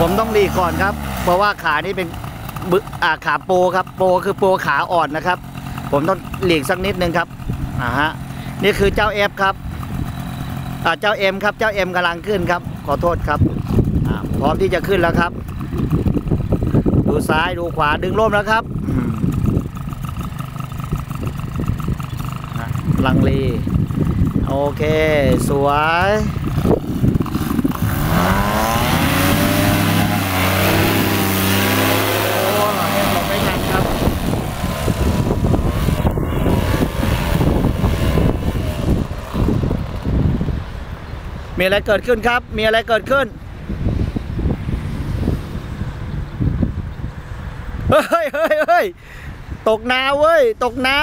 ผมต้องหลีกก่อนครับ เพราะว่าขานี่เป็นบึอ่าขาโปครับ โปคือโปขาอ่อนนะครับ ผมต้องหลีกสักนิดนึงครับอ่าฮะนี่คือเจ้าเอฟครับอ่าเจ้าเอ็มครับเจ้าเอ็มกำลังขึ้นครับ ขอโทษครับอ่าพร้อมที่จะขึ้นแล้วครับ ดูซ้ายดูขวาดึงร่มแล้วครับลังเลโอเค สวย โอ้หลบไม่ทันครับ มีอะไรเกิดขึ้นครับ มีอะไรเกิดขึ้น เฮ้ยเฮ้ยเฮ้ยตกนาเว้ย ตกนา